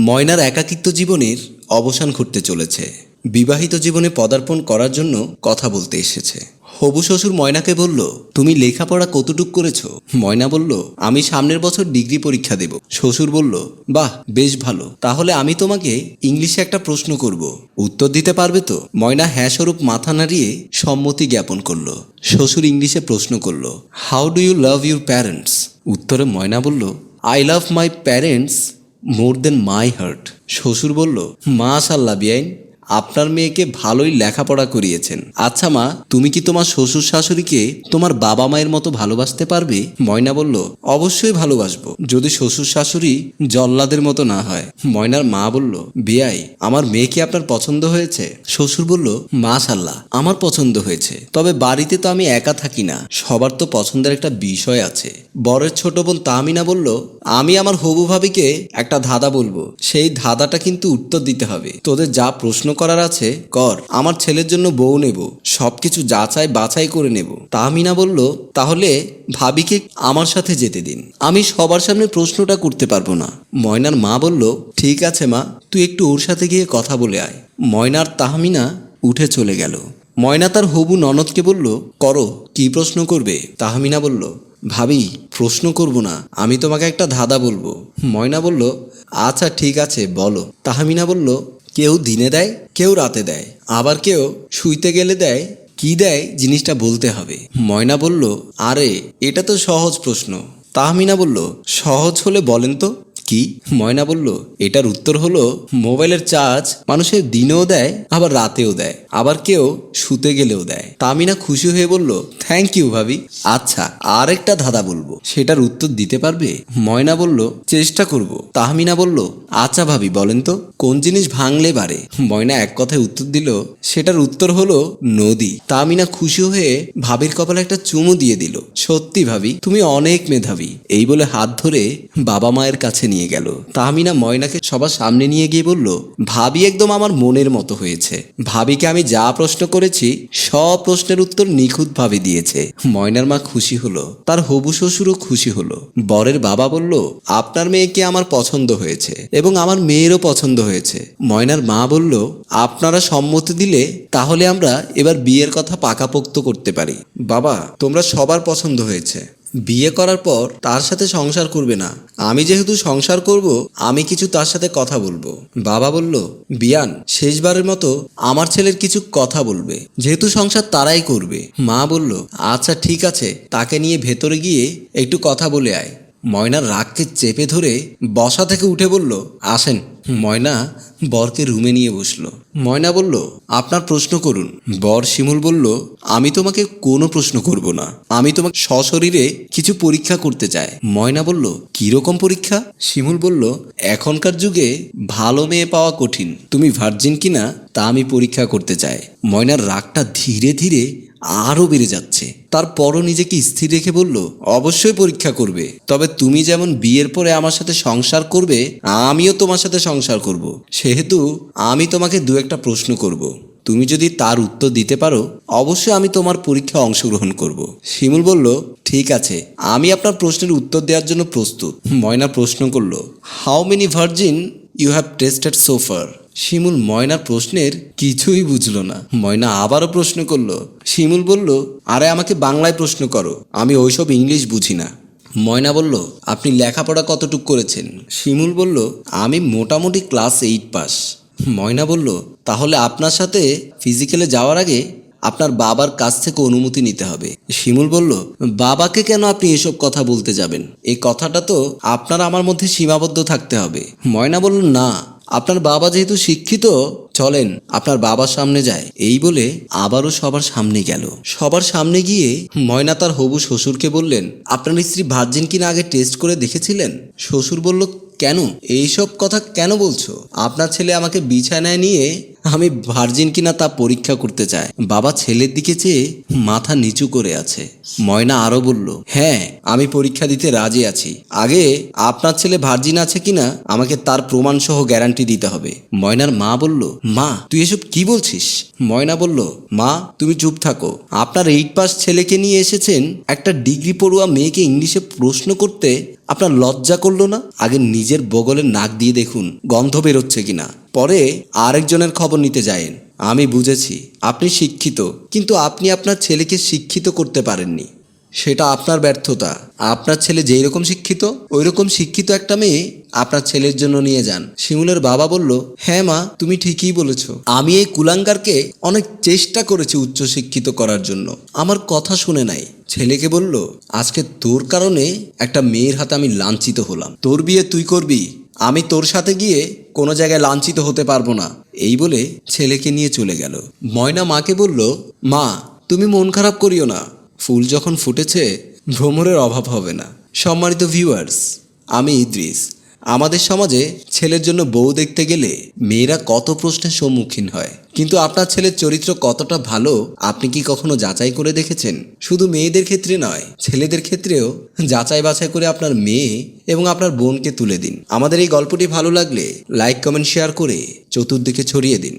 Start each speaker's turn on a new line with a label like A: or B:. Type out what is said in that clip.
A: ময়নার একাকিত্ব জীবনের অবসান ঘটতে চলেছে। বিবাহিত জীবনে পদার্পণ করার জন্য কথা বলতে এসেছে। হবু শ্বশুর ময়নাকে বলল, তুমি লেখাপড়া কতটুক করেছ? ময়না বলল, আমি সামনের বছর ডিগ্রি পরীক্ষা দেব। শ্বশুর বলল, বাহ, বেশ ভালো। তাহলে আমি তোমাকে ইংলিশে একটা প্রশ্ন করব। উত্তর দিতে পারবে তো? ময়না হ্যাঁ স্বরূপ মাথা নাড়িয়ে সম্মতি জ্ঞাপন করল। শ্বশুর ইংলিশে প্রশ্ন করল how do you love your parents উত্তরে ময়না বলল I love my parents more than my heart শ্বশুর বলল মাশাল্লাহ বিয়াইন আপনার মেয়েকে ভালোই লেখাপড়া করিয়েছেন। আচ্ছা মা, তুমি কি তোমার শ্বশুর শাশুড়িকে তোমার বাবা মায়ের মতো ভালোবাসতে পারবে? ময়না বলল, অবশ্যই ভালোবাসবো, যদি শ্বশুর শাশুড়ি জল্লাদের মতো না হয়। ময়নার মা বলল, বিয়াই, আমার মেয়ে কি আপনার পছন্দ হয়েছে? শ্বশুর বলল, মাশাল্লাহ, আমার পছন্দ হয়েছে। তবে বাড়িতে তো আমি একা থাকি না, সবার তো পছন্দের একটা বিষয় আছে। বরের ছোট বোন তামিনা বলল, আমি আমার হবু ভাবিকে একটা ধাঁধা বলব, সেই ধাঁধাটা কিন্তু উত্তর দিতে হবে। তোদের যা প্রশ্ন করার আছে? কর, আমার ছেলের জন্য বউ নেব, সবকিছু যাচাই বাছাই করে নেব। তামিনা বলল, তাহলে ভাবিকে আমার সাথে যেতে দিন। আমি সবার সামনে প্রশ্নটা করতে পারব না। ময়নার মা বলল, ঠিক আছে মা, তুই একটু ওর সাথে গিয়ে কথা বলে আয়। ময়নার তাহমিনা উঠে চলে গেল। ময়না তার হবু ননদকে বলল, করো, কি প্রশ্ন করবে? তাহমিনা বলল, ভাবি, প্রশ্ন করব না, আমি তোমাকে একটা ধাঁধা বলব। ময়না বলল আচ্ছা ঠিক আছে, বলো। তাহমিনা বলল কেউ দিনে দেয়, কেউ রাতে দেয়। আবার কেউ শুইতে গেলে দেয়, কি দেয় জিনিসটা বলতে হবে। ময়না বলল, আরে, এটা তো সহজ প্রশ্ন। তাহমিনা বলল, সহজ হলে বলেন তো। কি? ময়না বলল, এটার উত্তর হলো, মোবাইলের চার্জ মানুষের দিনেও দেয়, আবার রাতেও দেয়, আবার কেউ শুতে গেলেও দেয়। তামিনা খুশি হয়ে বলল থ্যাংক ইউ ভাবি। আচ্ছা আরেকটা ধাঁধা বলব, সেটার উত্তর দিতে পারবে? ময়না বলল, চেষ্টা করব। তাহমিনা বলল আচ্ছা ভাবি, বলেন তো, কোন জিনিস ভাঙলে বাড়ে? ময়না এক কথায় উত্তর দিল, সেটার উত্তর হলো নদী। তামিনা খুশি হয়ে ভাবির কপালে একটা চুমু দিয়ে দিল, সত্যি ভাবি, তুমি অনেক মেধাবী। এই বলে হাত ধরে বাবা মায়ের কাছে নিয়ে গেল। তাহমিনা ময়নাকে সবার সামনে নিয়ে গিয়ে বলল, ভাবি একদম আমার মনের মতো হয়েছে। ভাবিকে আমি যা প্রশ্ন করেছি, সব প্রশ্নের উত্তর নিখুঁতভাবে দিয়েছে। ময়নার মা খুশি হলো, তার হবু শ্বশুরও খুশি হলো। বরের বাবা বলল, আপনার মেয়েকে আমার পছন্দ হয়েছে এবং আমার মেয়েরও পছন্দ হয়েছে। ময়নার মা বলল, আপনারা সম্মতি দিলে তাহলে আমরা এবার বিয়ের কথা পাকাপোক্ত করতে পারি। বাবা, তোমরা সবার পছন্দ হয়েছে। বিয়ে করার পর তার সাথে সংসার করবে না। আমি যেহেতু সংসার করব, আমি কিছু তার সাথে কথা বলব। বাবা বলল, বিয়ান, শেষবারের মতো আমার ছেলের কিছু কথা বলবে। যেহেতু সংসার তারাই করবে। মা বলল আচ্ছা ঠিক আছে। তাকে নিয়ে ভেতরে গিয়ে একটু কথা বলে আয়। ময়নার রাগকে চেপে ধরে বসা থেকে উঠে বলল, আসেন। ময়না বরকে রুমে নিয়ে বসল। ময়না বলল, আপনার প্রশ্ন করুন। বর শিমুল বলল, আমি তোমাকে কোনো প্রশ্ন করব না। আমি তোমাকে সশরীরে কিছু পরীক্ষা করতে চাই। ময়না বলল, কীরকম পরীক্ষা? শিমুল বলল, এখনকার যুগে ভালো মেয়ে পাওয়া কঠিন। তুমি ভার্জিন কিনা তা আমি পরীক্ষা করতে চাই। ময়নার রাগটা ধীরে ধীরে আরও বেড়ে যাচ্ছে তারপরও নিজেকে স্থির রেখে বলল, অবশ্যই পরীক্ষা করবে তবে তুমি যেমন বিয়ের পরে আমার সাথে সংসার করবে, আমিও তোমার সাথে সংসার করব। সেহেতু আমি তোমাকে দু একটা প্রশ্ন করব। তুমি যদি তার উত্তর দিতে পারো, অবশ্যই আমি তোমার পরীক্ষায় অংশগ্রহণ করব। শিমুল বলল, ঠিক আছে, আমি আপনার প্রশ্নের উত্তর দেওয়ার জন্য প্রস্তুত ময়না প্রশ্ন করল how many virgin you have tested so far Shimul ময়নার প্রশ্নের কিছুই বুঝলো না। ময়না আবারও প্রশ্ন করল, শিমুল বলল, আরে আমাকে বাংলায় প্রশ্ন করো, আমি ওইসব ইংলিশ বুঝি না। ময়না বলল, আপনি লেখাপড়া কতটুক করেছেন? শিমুল বলল, আমি মোটামুটি ক্লাস এইট পাস। ময়না বলল, তাহলে আপনার সাথে ফিজিক্যালে যাওয়ার আগে আপনার বাবার কাছ থেকে অনুমতি নিতে হবে। শিমুল বলল, বাবাকে কেন আপনি এসব কথা বলতে যাবেন? এই কথাটা তো আপনার আমার মধ্যে সীমাবদ্ধ থাকতে হবে। ময়না বলল, না আপনার বাবা যেহেতু শিক্ষিত, চলেন আপনার বাবার সামনে যায় এই বলে আবারও সবার সামনে গেল। সবার সামনে গিয়ে ময়না তার হবু শ্বশুরকে বললেন, আপনার স্ত্রী ভার্জিন কিনা আগে টেস্ট করে দেখেছিলেন? শ্বশুর বলল কেন? এইসব কথা কেন বলছো? আপনার ছেলে আমাকে বিছানায় নিয়ে আমি ভার্জিন কিনা তা পরীক্ষা করতে চায়। বাবা ছেলের দিকে চেয়ে মাথা নিচু করে আছে। ময়না আরও বলল হ্যাঁ আমি পরীক্ষা দিতে রাজি আছি। আগে আপনার ছেলে ভার্জিন আছে কিনা আমাকে তার প্রমাণ সহ গ্যারান্টি দিতে হবে। ময়নার মা বলল, মা, তুই এসব কি বলছিস? ময়না বলল, মা, তুমি চুপ থাকো। আপনার এইট পাস ছেলেকে নিয়ে এসেছেন একটা ডিগ্রি পড়ুয়া মেয়েকে ইংলিশে প্রশ্ন করতে আপনার লজ্জা করল না? আগে নিজের বগলে নাক দিয়ে দেখুন, গন্ধ বেরোচ্ছে কিনা। পরে আরেকজনের খবর নিতে যায়েন। আমি বুঝেছি, আপনি শিক্ষিত, কিন্তু আপনি আপনার ছেলেকে শিক্ষিত করতে পারেননি। সেটা আপনার ব্যর্থতা। আপনার ছেলে যেই রকম শিক্ষিত, ওই রকম শিক্ষিত একটা মেয়ে আপনার ছেলের জন্য নিয়ে যান। শিমুলের বাবা বলল হ্যাঁ মা, তুমি ঠিকই বলেছ। আমি এই কুলাঙ্গারকে অনেক চেষ্টা করেছি উচ্চশিক্ষিত করার জন্য। আমার কথা শুনে নাই। ছেলেকে বলল, আজকে তোর কারণে একটা মেয়ের হাতে আমি লাঞ্ছিত হলাম। তোর বিয়ে তুই করবি। আমি তোর সাথে গিয়ে কোনো জায়গায় লাঞ্ছিত হতে পারব না। এই বলে ছেলেকে নিয়ে চলে গেল। ময়না মাকে বলল, মা, তুমি মন খারাপ করিও না। ফুল যখন ফুটেছে ভ্রমণের অভাব হবে না। সম্মানিত ভিউয়ার্স আমি ইদ্রিস। আমাদের সমাজে ছেলের জন্য বউ দেখতে গেলে মেয়েরা কত প্রশ্নের সম্মুখীন হয়। কিন্তু আপনার ছেলের চরিত্র কতটা ভালো, আপনি কি কখনো যাচাই করে দেখেছেন? শুধু মেয়েদের ক্ষেত্রে নয়, ছেলেদের ক্ষেত্রেও যাচাই বাছাই করে আপনার মেয়ে এবং আপনার বোনকে তুলে দিন। আমাদের এই গল্পটি ভালো লাগলে লাইক কমেন্ট শেয়ার করে চতুর্দিকে ছড়িয়ে দিন।